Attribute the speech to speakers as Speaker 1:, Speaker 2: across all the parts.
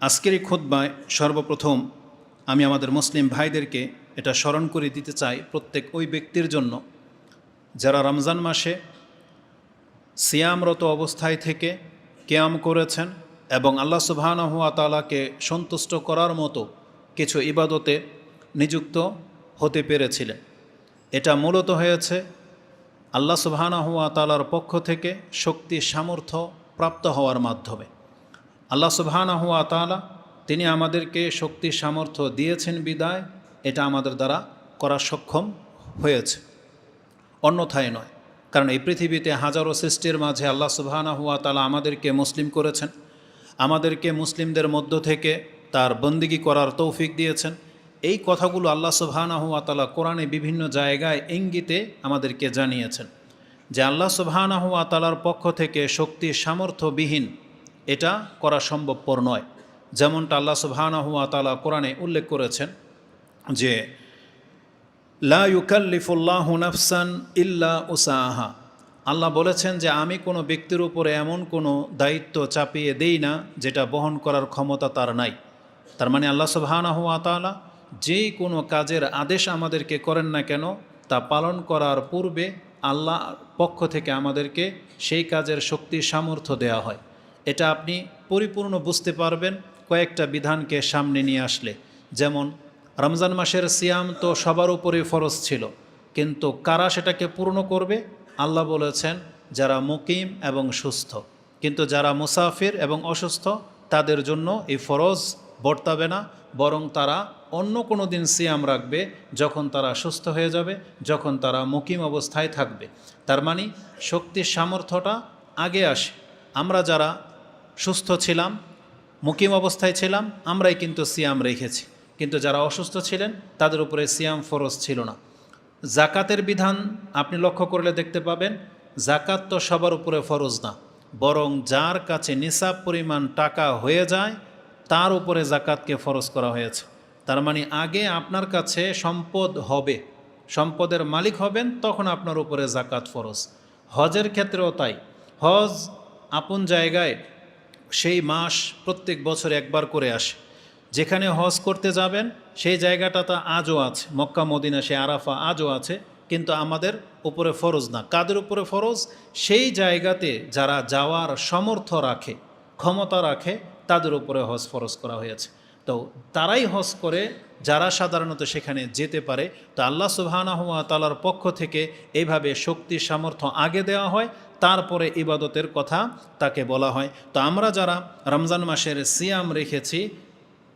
Speaker 1: আজকের এই খোদ্বায় সর্বপ্রথম আমি আমাদের মুসলিম ভাইদেরকে এটা স্মরণ করে দিতে চাই প্রত্যেক ওই ব্যক্তির জন্য যারা রমজান মাসে সিয়ামরত অবস্থায় থেকে কেয়াম করেছেন এবং আল্লাহ সুবহানাহ ওয়া তাআলাকে সন্তুষ্ট করার মতো কিছু ইবাদতে নিযুক্ত হতে পেরেছিলেন। এটা মূলত হয়েছে আল্লাহ সুবহানাহু ওয়া তাআলার পক্ষ থেকে শক্তি সামর্থ্য প্রাপ্ত হওয়ার মাধ্যমে। আল্লাহ সুবহানাহু ওয়া তাআলা তিনি আমাদেরকে শক্তি, সামর্থ্য দিয়েছেন বিদায়। এটা আমাদের দ্বারা করা সক্ষম হয়েছে। অন্যথায় নয়, কারণ এই পৃথিবীতে হাজারো সৃষ্টির মাঝে আল্লাহ সুবহানাহু ওয়া তাআলা আমাদেরকে মুসলিম করেছেন। আমাদেরকে মুসলিমদের মধ্য থেকে তার বন্দিগি করার তৌফিক দিয়েছেন। এই কথাগুলো আল্লাহ সুবহানাহু ওয়া তাআলা কোরআনে বিভিন্ন জায়গায় ইঙ্গিতে আমাদেরকে জানিয়েছেন যে আল্লাহ সুবহানাহু ওয়া তাআলার পক্ষ থেকে শক্তি, সামর্থ্যবিহীন এটা করা সম্ভবপর নয়। যেমনটা আল্লাহ সুবহানাহু ওয়া তাআলা কোরআনে উল্লেখ করেছেন যে, লা ইউকাল্লিফুল্লাহু নাফসান ইল্লা উসাহা। আল্লাহ বলেছেন যে, আমি কোনো ব্যক্তির উপরে এমন কোনো দায়িত্ব চাপিয়ে দেই না যেটা বহন করার ক্ষমতা তার নাই। তার মানে আল্লাহ সুবহানাহু ওয়া তাআলা যেই কোনো কাজের আদেশ আমাদেরকে করেন না কেন, তা পালন করার পূর্বে আল্লাহ পক্ষ থেকে আমাদেরকে সেই কাজের শক্তি, সামর্থ্য দেওয়া হয়। এটা আপনি পরিপূর্ণ বুঝতে পারবেন কয়েকটা বিধানকে সামনে নিয়ে আসলে। যেমন, রমজান মাসের সিয়াম তো সবার উপরে ফরজ ছিল, কিন্তু কারা সেটাকে পূর্ণ করবে? আল্লাহ বলেছেন, যারা মুকিম এবং সুস্থ। কিন্তু যারা মুসাফির এবং অসুস্থ, তাদের জন্য এই ফরজ বর্তাবে না, বরং তারা অন্য কোনো দিন সিয়াম রাখবে যখন তারা সুস্থ হয়ে যাবে, যখন তারা মুকিম অবস্থায় থাকবে। তার মানে শক্তির সামর্থ্যটা আগে আসে। আমরা যারা সুস্থ ছিলাম, মুকিম অবস্থায় ছিলাম, আমরাই কিন্তু সিয়াম রেখেছি। কিন্তু যারা অসুস্থ ছিলেন, তাদের উপরে সিয়াম ফরজ ছিল না। জাকাতের বিধান আপনি লক্ষ্য করলে দেখতে পাবেন জাকাত তো সবার উপরে ফরজ না, বরং যার কাছে নিসাব পরিমাণ টাকা হয়ে যায়, তার উপরে জাকাতকে ফরজ করা হয়েছে। তার মানে আগে আপনার কাছে সম্পদ হবে, সম্পদের মালিক হবেন, তখন আপনার উপরে জাকাত ফরজ। হজের ক্ষেত্রেও তাই। হজ আপন জায়গায় সেই মাস প্রত্যেক বছর একবার করে আসে। যেখানে হজ করতে যাবেন, সেই জায়গাটা তা আজও আছে। মক্কা, মদিনা সে আরাফা আজও আছে, কিন্তু আমাদের উপরে ফরজ না। কাদের উপরে ফরজ? সেই জায়গাতে যারা যাওয়ার সমর্থ রাখে, ক্ষমতা রাখে, তাদের উপরে হজ ফরজ করা হয়েছে। তো তারাই হজ করে, যারা সাধারণত সেখানে যেতে পারে, তো আল্লাহ সুবহানাহু ওয়া তাআলার পক্ষ থেকে এইভাবে শক্তি, সামর্থ্য আগে দেওয়া হয় তারপরে ইবাদতের কথা তাকে বলা হয়। তো আমরা যারা রমজান মাসের সিয়াম রেখেছি,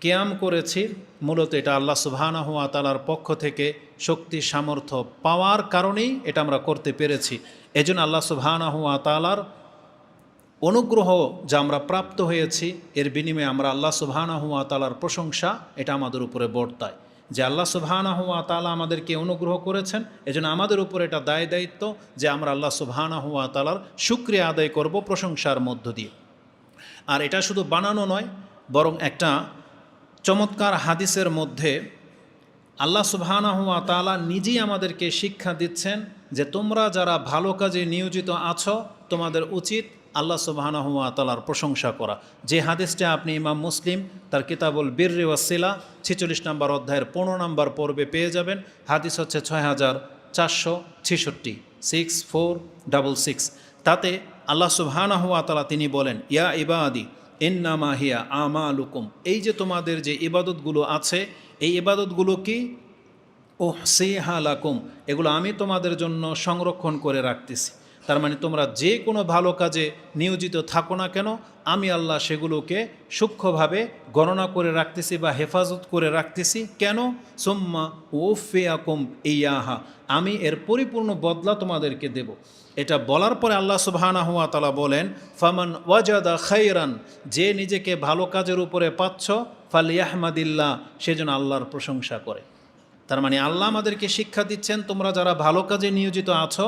Speaker 1: কেয়াম করেছি, মূলত এটা আল্লাহ সুবহানাহ ওয়া তাআলার পক্ষ থেকে শক্তি, সামর্থ্য পাওয়ার কারণেই এটা আমরা করতে পেরেছি। এজন্য আল্লাহ সুবহানাহ ওয়া তাআলার অনুগ্রহ যা আমরা প্রাপ্ত হয়েছি, এর বিনিময়ে আমরা আল্লাহ সুবহানাহু ওয়া তাআলার প্রশংসা এটা আমাদের উপরে বর্তায়। যে আল্লাহ সুবহানাহু ওয়া তালা আমাদেরকে অনুগ্রহ করেছেন। এজন্য আমাদের উপর এটা দায় দায়িত্ব যে আমরা আল্লাহ সুবহানাহু ওয়া তালার শুক্রিয়া আদায় করব প্রশংসার মধ্য দিয়ে। আর এটা শুধু বানানো নয়, বরং একটা চমৎকার হাদিসের মধ্যে আল্লাহ সুবহানা ওয়া তালা নিজেই আমাদেরকে শিক্ষা দিচ্ছেন যে তোমরা যারা ভালো কাজে নিয়োজিত আছো, তোমাদের উচিত আল্লাহ সুবহানাহু ওয়া তাআলার প্রশংসা করা। যে হাদিসটা আপনি ইমাম মুসলিম, তার কিতাবুল বীর ওয়াসিলা ছেচল্লিশ নম্বর অধ্যায়ের পনেরো নম্বর পর্বে পেয়ে যাবেন। হাদিস হচ্ছে ছয় হাজার চারশো ছেষট্টি সিক্স ফোর ডাবল সিক্স তাতে আল্লাহ সুবহানাহু ওয়া তাআলা তিনি বলেন, ইয়া ইবাদি, ইন্নামা হিয়া আমা লুকুম এই যে তোমাদের যে ইবাদতগুলো আছে, এই ইবাদতগুলো কি? ওহ লাকুম, এগুলো আমি তোমাদের জন্য সংরক্ষণ করে রাখতেছি। তার মানে তোমরা যে কোনো ভালো কাজে নিয়োজিত থাকো না কেন, আমি আল্লাহ সেগুলোকে সূক্ষ্মভাবে গণনা করে রাখতেছি বা হেফাজত করে রাখতেছি। কেন? সোম্মা ওফে আকুম ইয়াহা, আমি এর পরিপূর্ণ বদলা তোমাদেরকে দেব। এটা বলার পরে আল্লাহ সুবহানা হুয়া তালা বলেন, ফামান ওয়াজাদা খাইরান যে নিজেকে ভালো কাজের উপরে পাচ্ছ ফাল ইয়াহমাদিল্লাহ সেজন্য আল্লাহর প্রশংসা করে। তার মানে আল্লাহ আমাদেরকে শিক্ষা দিচ্ছেন, তোমরা যারা ভালো কাজে নিয়োজিত আছো,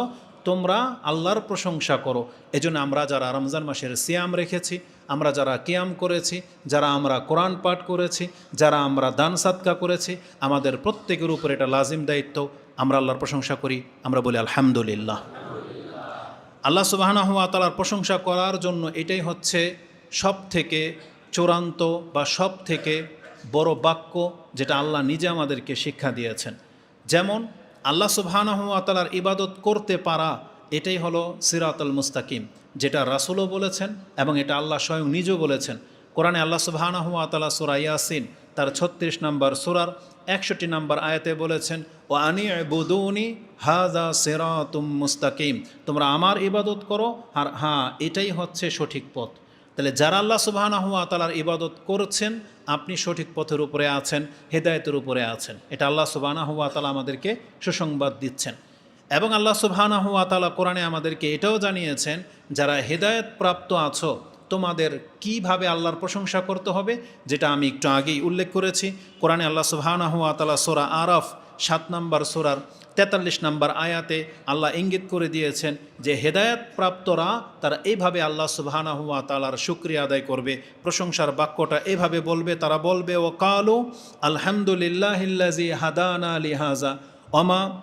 Speaker 1: তোমরা আল্লাহর প্রশংসা করো। এজন্য আমরা যারা রমজান মাসের সিয়াম রেখেছি, আমরা যারা কিয়াম করেছি, যারা আমরা কোরআন পাঠ করেছি, যারা আমরা দান সাদকা করেছি, আমাদের প্রত্যেকের উপর এটা লাজিম দায়িত্ব। আমরা আল্লাহর প্রশংসা করি, আমরা বলি আলহামদুলিল্লাহ। আল্লাহ সুবাহানা হুয়া তালার প্রশংসা করার জন্য এটাই হচ্ছে সব থেকে চূড়ান্ত বা সব থেকে বড় বাক্য যেটা আল্লাহ নিজে আমাদেরকে শিক্ষা দিয়েছেন। যেমন, আল্লাহ সুবহানাহুয়াতালার ইবাদত করতে পারা, এটাই হলো সিরাতুল মুস্তাকিম, যেটা রাসুলও বলেছেন এবং এটা আল্লাহ স্বয়ং নিজেও বলেছেন। কোরআনে আল্লাহ সুবহানাহুয়াতালা সুরা ইয়াসিন, তার ছত্রিশ নম্বর সুরার একষট্টি নম্বর আয়াতে বলেছেন ও আনি বুদৌনি হাজা সেরাতুম মুস্তাকিম তোমরা আমার ইবাদত করো, আর হ্যাঁ এটাই হচ্ছে সঠিক পথ। তাহলে যারা আল্লাহ সুবাহানাহুয়া তালার ইবাদত করছেন, আপনি সঠিক পথের উপরে আছেন, হেদায়তের উপরে আছেন। এটা আল্লাহ সুবাহানাহুয়া তালা আমাদেরকে সুসংবাদ দিচ্ছেন। এবং আল্লাহ সুবাহানাহুয়া তালা কোরআনে আমাদেরকে এটাও জানিয়েছেন, যারা হেদায়ত প্রাপ্ত আছো, তোমাদের কীভাবে আল্লাহর প্রশংসা করতে হবে, যেটা আমি একটু আগেই উল্লেখ করেছি। কোরআনে আল্লাহ সুবাহানাহুয়া তালা সোরা আরফ সাত নম্বর সোরার তেতাল্লিশ নম্বর আয়াতে আল্লাহ ইঙ্গিত করে দিয়েছেন যে হেদায়ত প্রাপ্তরা তারা এইভাবে আল্লাহ সুবাহানা হুয়া তালার শুক্রিয়া আদায় করবে। প্রশংসার বাক্যটা এভাবে বলবে, তারা বলবে, ও কালু আলহামদুলিল্লাহিল্লাজি হাদানা লিহাজা অমা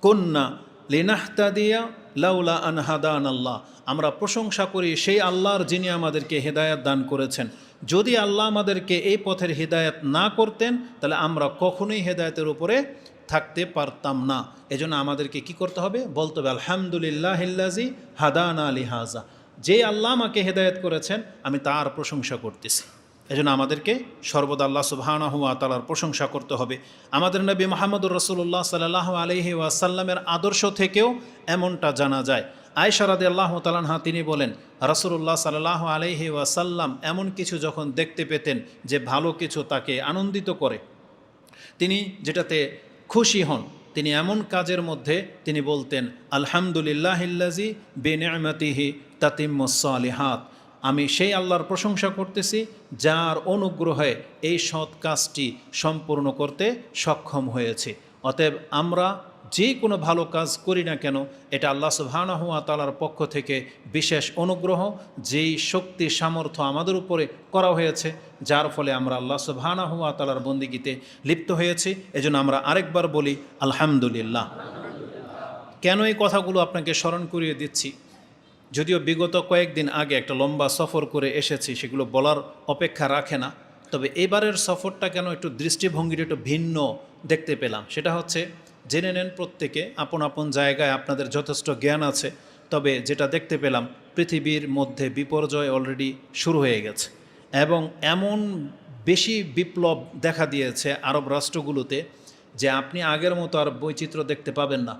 Speaker 1: কন্যা লিনাহতাদিয়া লাউলা আন হাদান আল্লাহ আমরা প্রশংসা করি সেই আল্লাহর যিনি আমাদেরকে হেদায়াত দান করেছেন। যদি আল্লাহ আমাদেরকে এই পথের হেদায়াত না করতেন, তাহলে আমরা কখনোই হেদায়তের উপরে থাকতে পারতাম না। এজন্য আমাদেরকে কি করতে হবে? বলতে হবে, আলহামদুলিল্লাহ হিল্লাজি হাদান আলী হাজা যে আল্লাহ আমাকে হেদায়ত করেছেন, আমি তার প্রশংসা করতেছি। এজন্য আমাদেরকে সর্বদা আল্লাহ সুবহানাহু ওয়া তাআলার প্রশংসা করতে হবে। আমাদের নবী মোহাম্মদুর রসুল্লাহ সাল্লাহ আলহি ওয়াসাল্লামের আদর্শ থেকেও এমনটা জানা যায়। আয়সা রাদি আল্লাহ তালানহা তিনি বলেন রসুল্লাহ সাল্লাহ আলহি ওয়াসাল্লাম এমন কিছু যখন দেখতে পেতেন যে ভালো কিছু তাকে আনন্দিত করে, তিনি যেটাতে খুশি হন, তিনি এমন কাজের মধ্যে তিনি বলতেন আলহামদুলিল্লাহিল্লাজি বেনিয়ামতিহি তাতিম্মসালিহাত আমি সেই আল্লাহর প্রশংসা করতেছি, যার অনুগ্রহে এই সৎ কাজটি সম্পূর্ণ করতে সক্ষম হয়েছে। অতএব আমরা যে কোনো ভালো কাজ করি না কেন, এটা আল্লাহ সুবহানাহুয়া তালার পক্ষ থেকে বিশেষ অনুগ্রহ, যেই শক্তি, সামর্থ্য আমাদের উপরে করা হয়েছে, যার ফলে আমরা আল্লাহ সুবহানাহুয়া তালার বন্দিগিতে লিপ্ত হয়েছি। এজন্য আমরা আরেকবার বলি, আলহামদুলিল্লাহ। কেন এই কথাগুলো আপনাকে স্মরণ করিয়ে দিচ্ছি? যদিও বিগত কয়েকদিন আগে একটা লম্বা সফর করে এসেছি, সেগুলো বলার অপেক্ষা রাখে না। তবে এবারের সফরটা কেন একটু দৃষ্টিভঙ্গির একটু ভিন্ন দেখতে পেলাম, সেটা হচ্ছে জেনে নেন প্রত্যেকে, আপন আপন জায়গায় আপনাদের যথেষ্ট জ্ঞান আছে, তবে যেটা দেখতে পেলাম, পৃথিবীর মধ্যে বিপর্যয় অলরেডি শুরু হয়ে গেছে। এবং এমন বেশি বিপ্লব দেখা দিয়েছে আরব রাষ্ট্রগুলোতে যে আপনি আগের মতো আর বৈচিত্র্য দেখতে পাবেন না।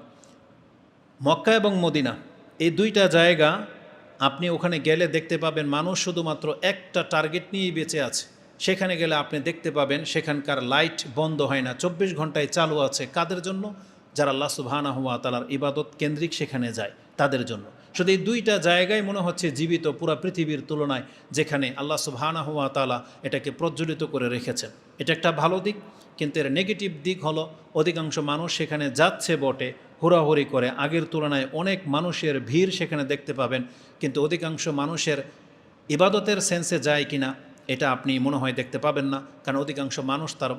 Speaker 1: মক্কা এবং মদিনা এই দুইটা জায়গা আপনি ওখানে গেলে দেখতে পাবেন মানুষ শুধুমাত্র একটা টার্গেট নিয়েই বেঁচে আছে। সেখানে গেলে আপনি দেখতে পাবেন সেখানকার লাইট বন্ধ হয় না। চব্বিশ ঘন্টায় চালু আছে। কাদের জন্য? যারা আল্লাহ সুবহানা হুয়া তালার ইবাদত কেন্দ্রিক সেখানে যায়, তাদের জন্য। শুধু এই দুইটা জায়গায় মনে হচ্ছে জীবিত পুরো পৃথিবীর তুলনায়, যেখানে আল্লাহ সুবহানা হুয়া তালা এটাকে প্রজ্বলিত করে রেখেছেন। এটা একটা ভালো দিক, কিন্তু এর নেগেটিভ দিক হলো, অধিকাংশ মানুষ সেখানে যাচ্ছে বটে হুড়াহুড়ি করে। আগের তুলনায় অনেক মানুষের ভিড় সেখানে দেখতে পাবেন, কিন্তু অধিকাংশ মানুষের ইবাদতের সেন্সে যায় কিনা এটা আপনি মনে হয় দেখতে পাবেন না, কারণ অধিকাংশ মানুষ তার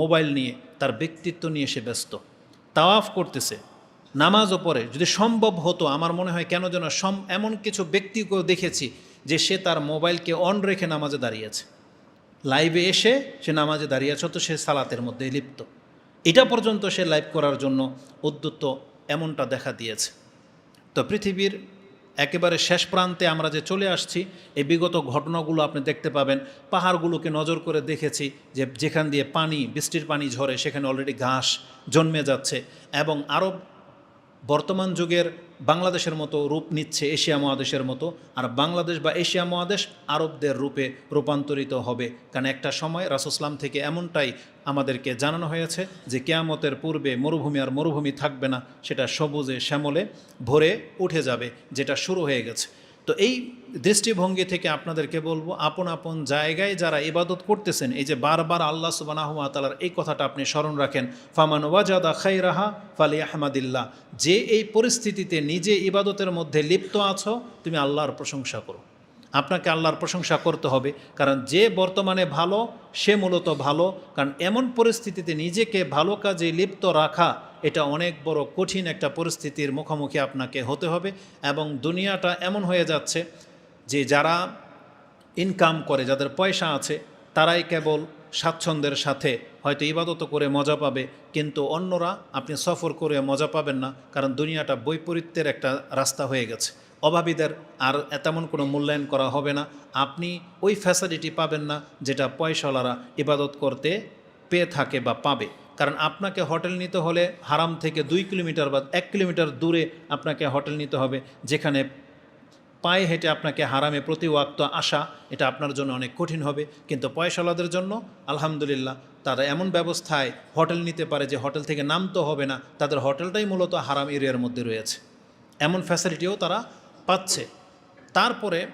Speaker 1: মোবাইল নিয়ে, তার ব্যক্তিত্ব নিয়ে সে ব্যস্ত। তাওয়াফ করতেছে, নামাজও পড়ে। যদি সম্ভব হতো, আমার মনে হয় কেন যেন সম, এমন কিছু ব্যক্তিকেও দেখেছি যে সে তার মোবাইলকে অন রেখে নামাজে দাঁড়িয়েছে লাইভে এসে সে নামাজে দাঁড়িয়েছে তো সে সালাতের মধ্যে লিপ্ত। এটা পর্যন্ত সে লাইভ করার জন্য উদ্যুত্ত এমনটা দেখা দিয়েছে। তো পৃথিবীর একেবারে শেষ প্রান্তে আমরা যে চলে আসছি, এই বিগত ঘটনাগুলো আপনি দেখতে পাবেন। পাহাড়গুলোকে নজর করে দেখেছি যে যেখান দিয়ে পানি, বৃষ্টির পানি ঝরে, সেখানে অলরেডি ঘাস জন্মে যাচ্ছে এবং আরব বর্তমান যুগের বাংলাদেশের মতো রূপ নিচ্ছে এশিয়া মহাদেশের মতো আর বাংলাদেশ বা এশিয়া মহাদেশ আরবদের রূপে রূপান্তরিত হবে। কারণ একটা সময় রাসুসলাম থেকে এমনটাই আমাদেরকে জানানো হয়েছে যে কেয়ামতের পূর্বে মরুভূমি আর মরুভূমি থাকবে না, সেটা সবুজে, শ্যামলে ভরে উঠে যাবে, যেটা শুরু হয়ে গেছে। তো এই দৃষ্টিভঙ্গি থেকে আপনাদেরকে বলব, আপন আপন জায়গায় যারা ইবাদত করতেছেন, এই যে বারবার আল্লাহ সুবানাহ তালার এই কথাটা আপনি স্মরণ রাখেন, ফামান ওয়াজাদা খাই রাহা ফালি আহমাদিল্লাহ যে এই পরিস্থিতিতে নিজে ইবাদতের মধ্যে লিপ্ত আছো, তুমি আল্লাহর প্রশংসা করো। আপনাকে আল্লাহর প্রশংসা করতে হবে। কারণ যে বর্তমানে ভালো, সে মূলত ভালো। কারণ এমন পরিস্থিতিতে নিজেকে ভালো কাজে লিপ্ত রাখা, এটা অনেক বড় কঠিন একটা পরিস্থিতির মুখোমুখি আপনাকে হতে হবে এবং দুনিয়াটা এমন হয়ে যাচ্ছে যে যারা ইনকাম করে, যাদের পয়সা আছে, তারাই কেবল স্বাচ্ছন্দ্যের সাথে হয়তো ইবাদত করে মজা পাবে, কিন্তু অন্যরা আপনি সফর করে মজা পাবেন না, কারণ দুনিয়াটা বৈপরীত্যের একটা রাস্তা হয়ে গেছে। অভাবীদের আর তেমন কোনো মূল্যায়ন করা হবে না। আপনি ওই ফ্যাসিলিটি পাবেন না যেটা পয়সাওয়ালারা ইবাদত করতে পেয়ে থাকে বা পাবে। কারণ আপনাকে হোটেল নিতে হলে হারাম থেকে দুই কিলোমিটার বা এক কিলোমিটার দূরে আপনাকে হোটেল নিতে হবে, যেখানে পায়ে হেঁটে আপনাকে হারামে প্রতি ওয়াক্ত আসা, এটা আপনার জন্য অনেক কঠিন হবে। কিন্তু পয়সাওয়ালাদের জন্য, আলহামদুলিল্লাহ, তারা এমন ব্যবস্থায় হোটেল নিতে পারে যে হোটেল থেকে নামতে হবে না। তাদের হোটেলটাই মূলত হারাম এরিয়ার মধ্যে রয়েছে। এমন ফ্যাসিলিটিও তারা পাচ্ছে। তারপরে